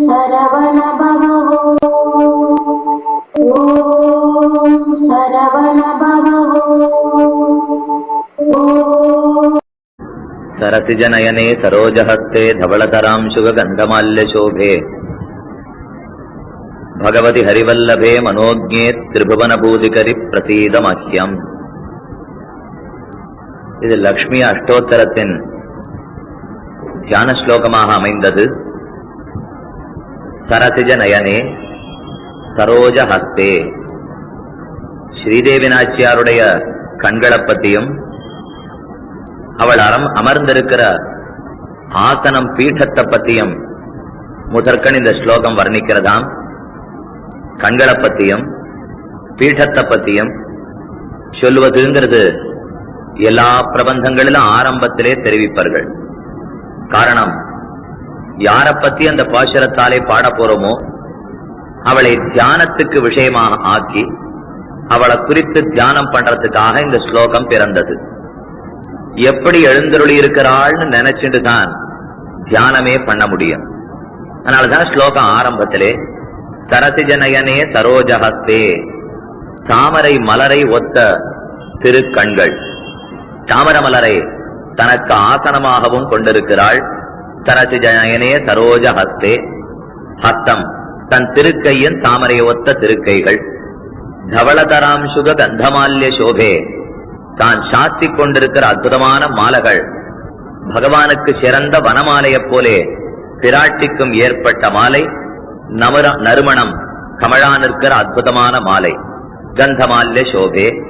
சரவண பவோ ஓம் சரவண பவோ ஓம் सरसिजनयने सरोजहस्ते धवळतरांशुगन्धमाल्यशोभे भगवति हरिवल्लभे मनोज्ञे त्रिभुवनभूतिकरि பிரசீதமஹ்யம் இது லக்ஷ்மி அஷ்டோத்தரத்தின் தியான ஸ்லோகமாக அமைந்தது சரசிஜ நயனே சரோஜ ஹஸ்தே ஸ்ரீதேவி நாச்சியாருடைய கண்களைப் பற்றியும் அவள் அறம் அமர்ந்திருக்கிற ஆசனம் பீഠத்தை பத்தியும் முதற்கண் இந்த ஸ்லோகம் வர்ணிக்கிறதாம். கண்களை பத்தியும் பீഠத்தை பத்தியும் சொல்லுவதுங்கிறது எல்லா பிரபந்தங்களிலும் ஆரம்பத்திலே தெரிவிப்பார்கள். காரணம் யாரை பத்தி அந்த பாசுரத்தாலே பாட போறோமோ அவளை தியானத்துக்கு விஷயமாக ஆக்கி அவளை குறித்து தியானம் பண்றதுக்காக இந்த ஸ்லோகம் பிறந்தது. எப்படி எழுந்தருளி இருக்கிறாள்னு நினைச்சிட்டு தான் தியானமே பண்ண முடியும். அதனாலதான் ஸ்லோகம் ஆரம்பத்திலே சரசிஜனயனே சரோஜஹஸ்தே தாமரை மலரை ஒத்த திருக்கண்கள். தாமர மலரை தனக்கு ஆசனமாகவும் கொண்டிருக்கிறாள். தனசிஜயனே சரோஜ ஹஸ்தே. ஹஸ்தம் தன் திருக்கையின் தாமரை ஒத்த திருக்கைகள். தவளதராம்சுக கந்தமால்ய சோபே. தான் சாத்திக் கொண்டிருக்கிற அற்புதமான மாலைகள். பகவானுக்கு சிறந்த வனமாலையைப் போலே பிராட்டிக்கும் ஏற்பட்ட மாலை. நவர நறுமணம் கமழா நிற்கிற அற்புதமான மாலை. கந்தமால்ய சோபே.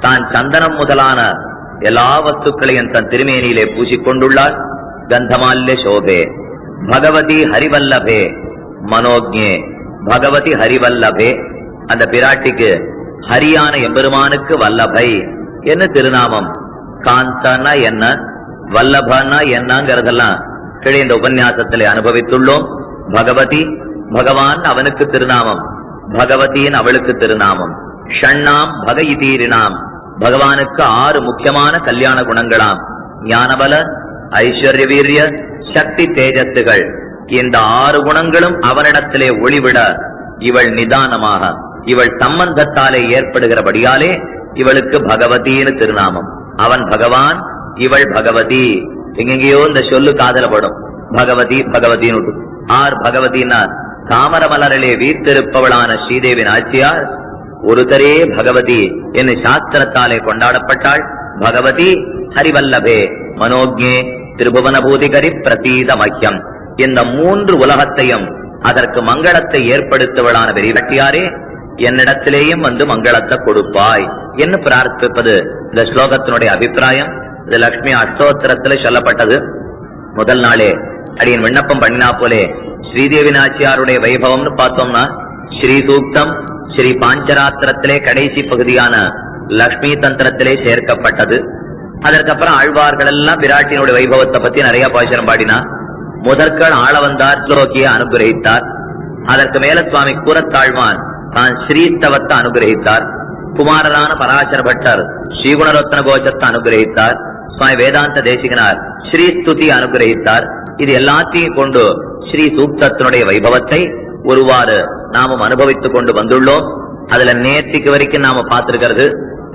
தான் சந்தனம் முதலான எல்லா வஸ்துக்களையும் தன் திருமேனியிலே பூசிக்கொண்டுள்ளார் கந்தமால்ய சோபே பகவதி ஹரிவல்லபே மனோஜே பகவதி ஹரிவல்லபே அந்த பிராட்டிக்கு ஹரியான எம்பெருமானுக்கு வல்லபை. என்ன திருநாமம்? காந்தனா என்ன? வல்லபனா என்னங்கிறதெல்லாம் கீழே இந்த உபன்யாசத்திலே அனுபவித்துள்ளோம். பகவதி பகவான் அவனுக்கு திருநாமம். பகவதியின் அவளுக்கு திருநாமம். ஷண்ணாம் பகயிதீரினாம் பகவானுக்கு ஆறு முக்கியமான கல்யாண குணங்களாம். ஞானபல ஐஸ்வர்ய வீரிய சக்தி தேஜத்துகள். இந்த ஆறு குணங்களும் அவனிடத்திலே ஒளிவிட இவள் நிதானமாக இவள் சம்பந்தத்தாலே ஏற்படுகிறபடியாலே இவளுக்கு பகவதின்னு திருநாமம். அவன் பகவான் இவள் பகவதி. எங்கெங்கேயோ இந்த சொல்லு காதலப்படும். பகவதி பகவதின்னு ஆர் பகவதினா தாமர மலரிலே வீர்த்திருப்பவளான ஸ்ரீதேவி நாச்சியார் ஒருத்தரே பகவதி என்று சாஸ்திரத்தாலே கொண்டாடப்பட்டாள். பகவதி ஹரிவல்லபே திருபுவன பூதிகரி பிரதீத மக்கியம் இந்த மூன்று உலகத்தையும் அதற்கு மங்களத்தை ஏற்படுத்துவளான வெறிவட்டியாரே என்னிடத்திலேயும் வந்து மங்களத்தை கொடுப்பாய் என்று பிரார்த்திப்பது இந்த ஸ்லோகத்தினுடைய அபிப்பிராயம். இது லக்ஷ்மி அஷ்டோத்திரத்தில் சொல்லப்பட்டது. முதல் நாளே அடியின் விண்ணப்பம் பண்ணினா போலே ஸ்ரீதேவி நாச்சியாருடைய வைபவம்னு பார்த்தோம்னா ஸ்ரீ சூக்தம் ஸ்ரீ பாஞ்சராத்திரத்திலே கடைசி பகுதியான லக்ஷ்மி தந்திரத்திலே சேர்க்கப்பட்டது. அதற்கப்புறம் ஆழ்வார்கள் எல்லாம் விராட்டினுடைய வைபவத்தை பத்தி நிறைய பாசுரம் பாடினா. முதற்கள் ஆள வந்தார் ஸ்லோகியை அனுகிரகித்தார். அதற்கு மேல சுவாமி கூறத்தாழ்வான் தான் ஸ்ரீஸ்தவத்தை அனுகிரகித்தார். குமாரரான பராசர பட்டர் ஸ்ரீகுணரத்ன கோஷத்தை அனுகிரகித்தார். சுவாமி வேதாந்த தேசிகனார் ஸ்ரீஸ்துதி அனுகிரகித்தார். இது எல்லாத்தையும் கொண்டு ஸ்ரீ சூக்தத்தினுடைய வைபவத்தை ஒருவாறு நாமும் அனுபவித்துக் கொண்டு வந்துள்ளோம். அதுல நேர்த்திக்கு வரைக்கும் நாம பார்த்திருக்கிறது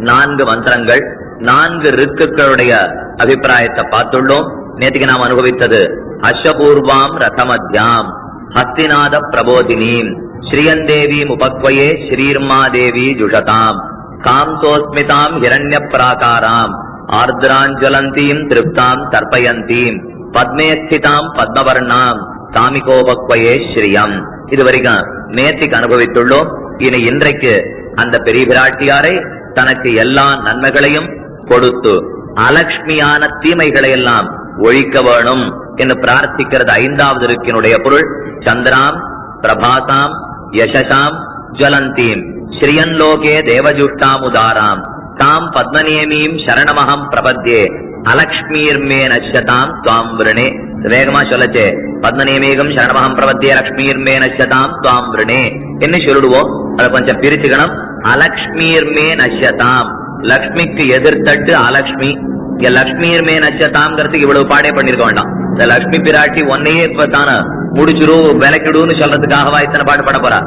நான்கு மந்திரங்கள். நான்கு ரித்துக்களுடைய அபிப்பிராயத்தை பார்த்துள்ளோம். நேற்றுக்கு நாம் அனுபவித்தது அஷபூர்வாம் ரதமத்யாம் ஹஸ்திநாத பிரபோதினீம் ஸ்ரீயந்தேவீம் உபக்வயே ஸ்ரீர்மாதேவி ஜுஷதாம் காந்தோஸ்மிதாம் ஹிரண்ய பிராகாராம் ஆர்திராஞ்சலந்தீம் திருப்தாம் தர்ப்பயந்தீம் பத்மேஸ்திதாம் பத்மவர்ணாம் சாமிகோபக்வயே ஸ்ரீயம். இதுவரைக்கும் நேற்றுக்கு அனுபவித்துள்ளோம். இனி இன்றைக்கு அந்த பெரிய பிராட்டியாரை தனக்கு எல்லா நன்மைகளையும் கொடுத்து அலட்சுமியான தீமைகளை எல்லாம் ஒழிக்க வேணும் என்று பிரார்த்திக்கிறது ஐந்தாவது இருக்கினுடைய பொருள். சந்திராம் பிரபாசாம் யசசாம் ஜலந்தீம் ஸ்ரீயன்லோகே தேவஜுஷ்டாம் உதாராம் தாம் பத்மநேமியும் சரணமகம் பிரபத்தியே அலக்ஷ்மீர் மே நஷ்யதாம் துவாம் விரணே. வேகமா சொல்லச்சே. பத்மநேமேகம் சரணமகம் பிரபத்தியே லக்ஷ்மீர்மே நஷ்யதாம் துவாம் விரணே. என்ன சொல்லிடுவோம்? அதை கொஞ்சம் பிரிச்சுக்கணும். அலக்ஷ்மீர் மே நஷ்யதாம் லக்ஷ்மிக்கு எதிர்த்தட்டு அலக்ஷ்மி இங்க லக்ஷ்மியர் மே நச்சதாம்ங்கிறதுக்கு இவ்வளவு பாடே பண்ணிருக்க வேண்டாம். இந்த லக்ஷ்மி பிராட்டி ஒன்னையே இப்ப தான முடிச்சிரு விளக்கிடுன்னு சொல்றதுக்காகவா இத்தனை பாட்டு பாட போறா?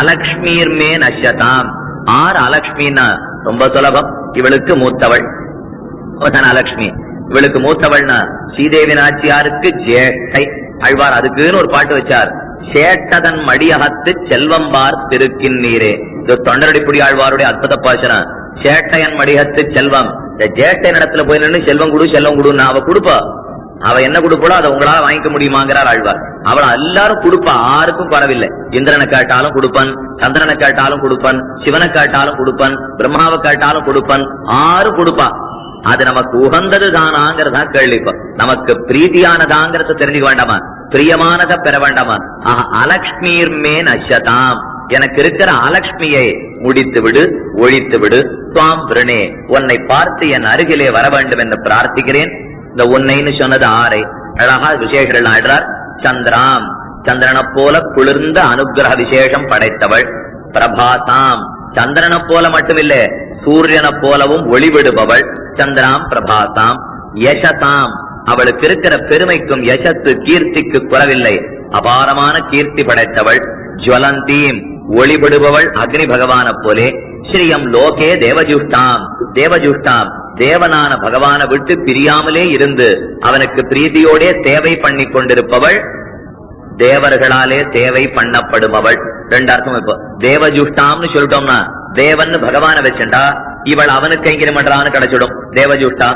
அலக்ஷ்மியர் மே நச்சதாம் ஆர் அலக்ஷ்மின்னா ரொம்ப சுலபம். இவளுக்கு மூத்தவள். அலக்ஷ்மி. இவளுக்கு மூத்தவள்னா ஸ்ரீதேவி நாச்சியாருக்கு ஜேட்டை அழ்வார் அதுக்குன்னு ஒரு பாட்டு வச்சார். சேட்டதன் மடியகத்து செல்வம்பார் திருக்கின் நீரே இது தொண்டரடிப்புடி ஆழ்வாருடைய அற்புத பாசனம். சேட்டையன் மடிகத்து செல்வம். இந்த ஜேட்டையன் இடத்துல போய் நின்னு செல்வம் குடு செல்வம் குடுன்னு அவ கொடுப்பா. அவ என்ன கொடுப்பாளோ அதை உங்களால வாங்கிக்க முடியுமாங்கிறார் ஆழ்வார். அவள எல்லாரும் கொடுப்பா யாருக்கும் குறவில்லை இந்திரனை கேட்டாலும் கொடுப்பன் சந்திரனை கேட்டாலும் கொடுப்பன் சிவனை கேட்டாலும் கொடுப்பன் பிரம்மாவை கேட்டாலும் கொடுப்பன் ஆரும் கொடுப்பா. அது நமக்கு உகந்தது தானாங்கிறதா கேள்விப்பா நமக்கு பிரீதியானதாங்கிறத தெரிஞ்சுக்க வேண்டாமா? பிரியமானதை பெற வேண்டாமா? ஆஹ் அலக்ஷ்மீர் மேன் நஷதாம் எனக்கு இருக்கிற அலக்ஷ்மியை முடித்து விடு ஒழித்து விடு துவாம் விரணே உன்னை பார்த்து என் அருகிலே வர வேண்டும் என்று பிரார்த்திக்கிறேன். இந்த உன்னைன்னு சொன்னது ஆரை? அழகா விசேஷங்கள் ஆடுறார் சந்திராம் சந்திரனை போல குளிர்ந்த அனுகிரக விசேஷம் படைத்தவள். பிரபாதாம் சந்திரனை போல மட்டுமில்லை சூரியனை போலவும் ஒளிவிடுபவள். சந்திராம் பிரபாதாம் யசதாம் அவளுக்கு இருக்கிற பெருமைக்கும் யசத்து கீர்த்திக்கு குறவில்லை. அபாரமான கீர்த்தி படைத்தவள். ஜுவலந்தீம் ஒளிபடுபவள் அக்னி பகவான போலே ஸ்ரீயம் லோகே தேவஜுஷ்டாம் தேவஜுஷ்டாம் தேவனான பகவான விட்டு பிரியாமலே இருந்து அவனுக்கு பிரீதியோடே தேவை பண்ணி கொண்டிருப்பவள் தேவர்களாலே தேவை பண்ணப்படுபவள். ரெண்டு அர்த்தம் இப்போ தேவஜுஷ்டாம்னு சொல்லிட்டோம்னா தேவன் பகவான வச்சுட்டா இவள் அவனுக்கு கைங்கரியம் பண்றான்னு கிடைச்சிடும். தேவஜுஷ்டா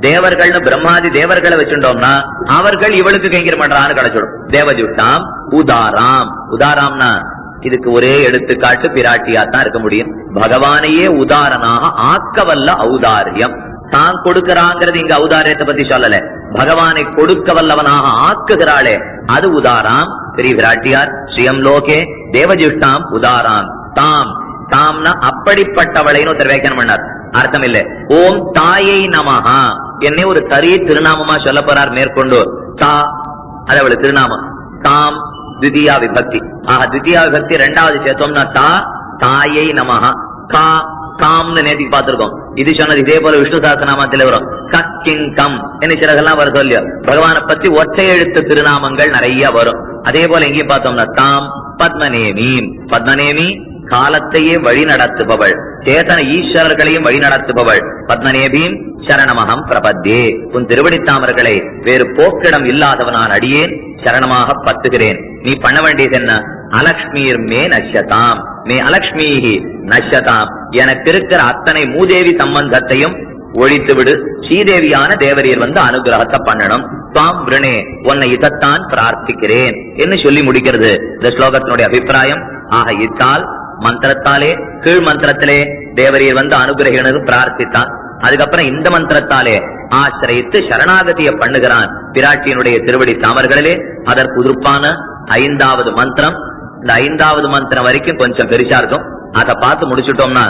தேவர்கள்னு பிரம்மாதி தேவர்களை வச்சுட்டோம்னா அவர்கள் இவளுக்கு கைங்கிற பண்றான்னு கிடைச்சிடும். தேவஜுஷ்டாம் உதாராம். உதாராம்னா இதுக்கு ஒரே எடுத்துக்காட்டு பிராட்டியா தான் இருக்க முடியும். பகவானையே உதாரணமாக ஆக்கவல்ல ஔதாரியம். தான் கொடுக்கிறாங்கிறது இங்க ஔதாரியத்தை பத்தி சொல்லல. பகவானை கொடுக்க வல்லவனாக ஆக்குகிறாளே அது உதாராம். பெரிய விராட்டியார் ஸ்ரீயம் லோகே தேவஜிஷ்டாம் உதாராம். தாம் தாம்னா அப்படிப்பட்டவளைன்னு ஒருத்தர் வியாக்கியானம் பண்ணார். அர்த்தம் இல்ல ஓம் தாயை நமஹா. என்னை ஒரு தரி திருநாமமா சொல்ல போறார் மேற்கொண்டு தா அது அவளுக்கு திருநாமம். தாம் திதியா விபக்தி ஆஹ் திதியா விபக்தி ரெண்டாவது சேர்த்தோம்னா தா தாயை நமஹா கா காம்னு நேற்றுக்கு பார்த்திருக்கோம் இது சொன்னது இதே போல விஷ்ணு சாஸ்திரநாமத்தில் வரும் கிங் கம் என்ன சிறகெல்லாம் வரும் சொல்லியோ பகவானை பத்தி ஒற்றை எழுத்து திருநாமங்கள் நிறைய வரும் அதே போல எங்கேயும் பார்த்தோம்னா தாம் பத்மநேமி பத்மநேமி காலத்தையே வழி நடத்துபவள் சேதன ஈஸ்வரர்களையும் வழி நடத்துபவள் பத்மநேபீம் சரணமகம் பிரபத்தே உன் திருவடித்தாமர்களை வேறு போக்கிடம் இல்லாதவனான் அடியேன் சரணமாக பத்துகிறேன். நீ பண்ண வேண்டியது என்ன? அலக்ஷ்மீர் மே நஷ்யதாம். மே அலக்ஷ்மீஹி நஷ்யதாம். எனக்கு இருக்கிற அத்தனை மூதேவி சம்பந்தத்தையும் ஒழித்து விடு ஸ்ரீதேவியான தேவரியர் வந்து அனுகிரகத்தை பண்ணணும். தாம் விரணே உன்னை இதைத்தான் பிரார்த்திக்கிறேன். என்று சொல்லி முடிக்கிறது? இந்த ஸ்லோகத்தினுடைய அபிப்பிராயம் ஆக இத்தால் மந்திரத்தாலே கீழ் மந்திரத்திலே தேவரியர் வந்து அனுகிரகினது பிரார்த்தித்தான். அதுக்கப்புறம் இந்த மந்திரத்தாலே ஆசிரயித்து சரணாகதியை பண்ணுகிறான் பிராட்டியினுடைய திருவடி தாமர்களிலே. அதற்கு உதிர்ப்பான ஐந்தாவது மந்திரம். இந்த ஐந்தாவது மந்திரம் வரைக்கும் கொஞ்சம் பெருசா இருக்கும். அதை பார்த்து முடிச்சுட்டோம்னா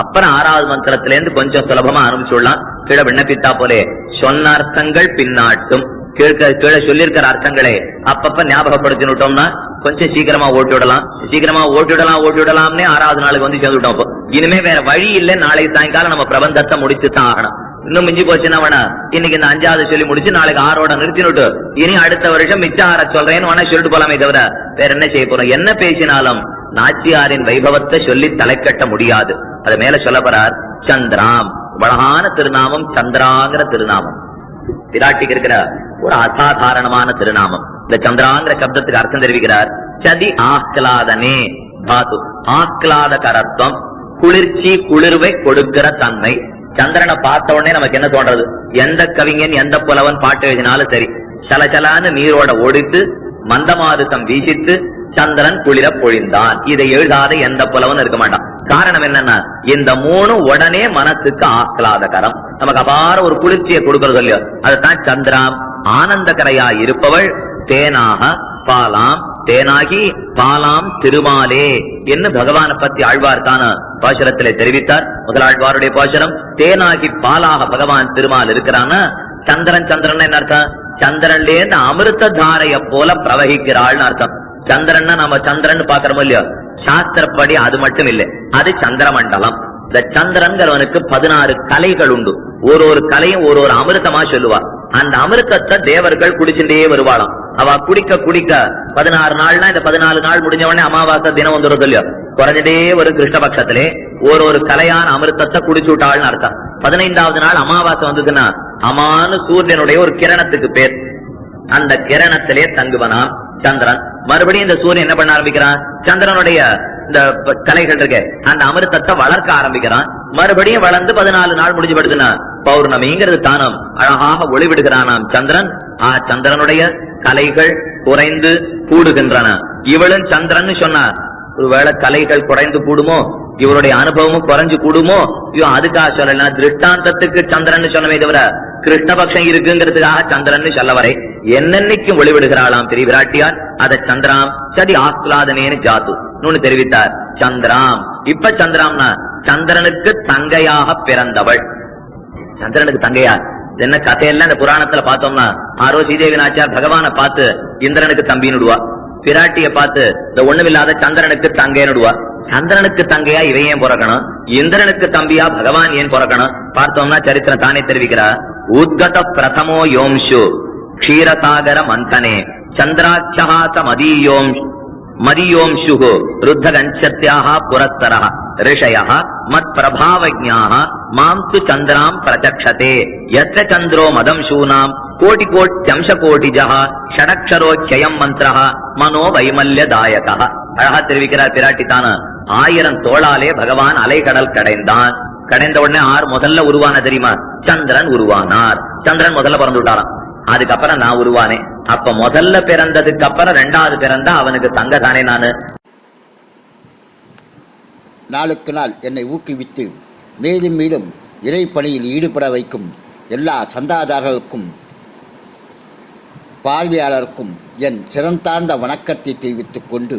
அப்புறம் ஆறாவது மந்திரத்துல இருந்து கொஞ்சம் சுலபமா ஆரம்பிச்சுடலாம் கீழே விண்ணப்பித்தா போலே சொன்ன அர்த்தங்கள் பின்னாட்டும். கீழ்க்க கீழே சொல்லியிருக்கிற அர்த்தங்களே அப்பப்ப ஞாபகப்படுத்தினுட்டோம்னா கொஞ்சம் சீக்கிரமா ஓட்டி விடலாம். சீக்கிரமா ஓட்டி விடலாம் ஓட்டி விடலாம்னே ஆறாவது நாளுக்கு வந்து சேர்ந்துட்டோம். இனிமே வேற வழி இல்லை. நாளை சாயங்காலம் நம்ம பிரபந்தத்தை முடிச்சு தான் ஆகணும். இன்னும் மிஞ்சி போச்சுன்னா வேணா? இன்னைக்கு இந்த அஞ்சாவது சொல்லி முடிச்சு நாளைக்கு ஆறோட நிறுத்தினுட்டு இனி அடுத்த வருஷம் மிச்சம் ஆற சொல்றேன்னு வேணா சொல்லிட்டு போலாமே தவிர வேற என்ன செய்ய போறோம்? என்ன பேசினாலும் நாச்சியாரின் வைபவத்தை சொல்லி தலைக்கட்ட முடியாது. அது மேல சொல்ல போறார் சந்திராம். அழகான திருநாமம் சந்திராங்கிற திருநாமம். விராட்டிக்கு இருக்கிற ஒரு அசாதாரணமான திருநாமம். இந்த சந்திராங்கிற சப்தத்துக்கு அர்த்தம் தெரிவிக்கிறார் சதி ஆஹ்லாதனே தாது ஆஹ்லாத கரத்துவம் குளிர்ச்சி குளிர்வை கொடுக்கிற தன்மை. சந்திரனை பார்த்த உடனே நமக்கு என்ன தோன்றது? எந்த கவிஞன் எந்த புலவன் பாட்டு எழுதினாலும் சரி சலசலான்னு நீரோட ஒடித்து மந்தமாருத்தம் வீசித்து சந்திரன் குளிர பொழிந்தான். இதை எழுதாத எந்த புலவன் இருக்க மாட்டான். காரணம் என்னன்னா இந்த மூணு உடனே மனசுக்கு ஆக்கலாதகரம் நமக்கு அபார ஒரு குளிர்ச்சியை கொடுக்கறது இல்லையோ? அதுதான் சந்திராம் ஆனந்தகரையா இருப்பவள் தேனாக பாலாம் தேனாகி பாலாம் திருமாலே என்று பகவானை பத்தி ஆழ்வார்க்கான பாசுரத்திலே தெரிவித்தார். முதலாழ்வாருடைய பாசுரம் தேனாகி பாலாக பகவான் திருமால் இருக்கிறான்னா சந்திரன் சந்திரன் என்ன அர்த்தம்? சந்திரன்ல இருந்து அமிர்த தாரைய போல பிரவகிக்கிறாள்னு அர்த்தம். சந்திரன்னா நம்ம சந்திரன் பாக்குறோம் இல்லையோ? சாஸ்திரப்படி அது மட்டும் இல்லை. அது சந்திரமண்டலம். இந்த சந்திரன்கிறவனுக்கு பதினாறு கலைகள் உண்டு. ஒரு ஒரு கலையும் ஒரு ஒரு அமிர்தமா சொல்லுவா அந்த அமிர்தத்தை தேவர்கள் குடிச்சுட்டே வருவாளாம். அவ குடிக்க குடிக்க பதினாறு நாள்னா இந்த பதினாலு நாள் முடிஞ்ச உடனே அமாவாசை தினம் வந்துடும் இல்லையோ குறைஞ்சதே ஒரு கிருஷ்ணபக்ஷத்திலே. ஒரு ஒரு கலையான அமிர்தத்தை குடிச்சு விட்டாள்னு அர்த்தம். பதினைந்தாவது நாள் அமாவாசை வந்ததுன்னா அமானு சூரியனுடைய ஒரு கிரணத்துக்கு பேர். அந்த கிரணத்திலே தங்குவனாம் சந்திரன். மறுபடியும் இந்த சூரியன் என்ன பண்ண ஆரம்பிக்கிறான்? சந்திரனுடைய இந்த கலைகள் இருக்கு. அந்த அமிர்தத்தை வளர்க்க ஆரம்பிக்கிறான். மறுபடியும் வளர்ந்து பதினாலு நாள் முடிஞ்சு படுத்துனா பௌர்ணமிங்கிறது தானம். அழகாக ஒளிவிடுகிறானாம் சந்திரன். ஆ சந்திரனுடைய கலைகள் குறைந்து கூடுகின்றன. இவளும் சந்திரன் சொன்னா ஒருவேளை கலைகள் குறைந்து கூடுமோ? இவருடைய அனுபவமும் குறைஞ்சு கூடுமோ? ஐயோ அதுக்காக சொல்லலாம் திருஷ்டாந்தத்துக்கு சந்திரன் சொன்னமே தவிர கிருஷ்ணபக்ஷம் இருக்குங்கிறதுக்காக சந்திரன் சொல்ல வரை என்னென்னைக்கும் ஒளிவிடுகிறாளாம் பெரிய விராட்டியார் அத சந்திராம் சதி ஆஸ்லாதனேன்னு ஜாத்து நூன்னு தெரிவித்தார். சந்திராம். இப்ப சந்திராம்னா சந்திரனுக்கு தங்கையாக பிறந்தவள். சந்திரனுக்கு தங்கையா? என்ன கதையெல்லாம் இந்த புராணத்துல பார்த்தோம்னா ஆரோ ஸ்ரீதேவி நாச்சியார் பகவானை பார்த்து இந்திரனுக்கு தம்பின்னு விடுவா. பிராட்டிய பார்த்து இந்த ஒண்ணுமில்லாத சந்திரனுக்கு தங்கைன்னு விடுவா. சந்திரனுக்கு தங்கையா இவன் ஏன் பிறக்கணும்? இந்திரனுக்கு தம்பியா பகவான் ஏன் பிறக்கணும்? பார்த்தோம்னா சரித்திரம் தானே தெரிவிக்கிறா. உத்கத பிரதமோ யோம்ஷு க்ஷீரசாகர மந்தனே சந்திராட்சஹாச மதியோம் மதியோம்சு ருத்தகஞ்சத்யாக புரஸ்தர ரிஷய மத் பிரபாவஜாக மாம் து சந்திராம் பிரச்சக்ஷதே எத்த சந்திரோ மதம் சூனாம் கோடி கோட்யம்ச கோடிஜா ஷடக்ஷரோச்சயம் மந்திர மனோ வைமல்யதாயக அழகா தெரிவிக்கிறார் பிராட்டி தான. ஆயிரம் தோளாலே பகவான் அலைகடல் கடைந்தான். கடைந்த உடனே ஆறு முதல்ல உருவான தெரியுமா? சந்திரன் உருவானார். சந்திரன் முதல்ல பிறந்து விட்டாராம் அதுக்கப்புறம் நான் உருவானேன் அப்ப முதல்ல பிறந்ததுக்கு அப்புறம் ரெண்டாவது பிறந்தா அவனுக்கு தங்க தானே நானு? நாளுக்கு நாள் என்னை ஊக்குவித்து மேலும் மேலும் இறைப்பணியில் ஈடுபட வைக்கும் எல்லா சந்தாதாரர்களுக்கும் பார்வையாளருக்கும் என் சிறந்தார்ந்த வணக்கத்தை தெரிவித்துக் கொண்டு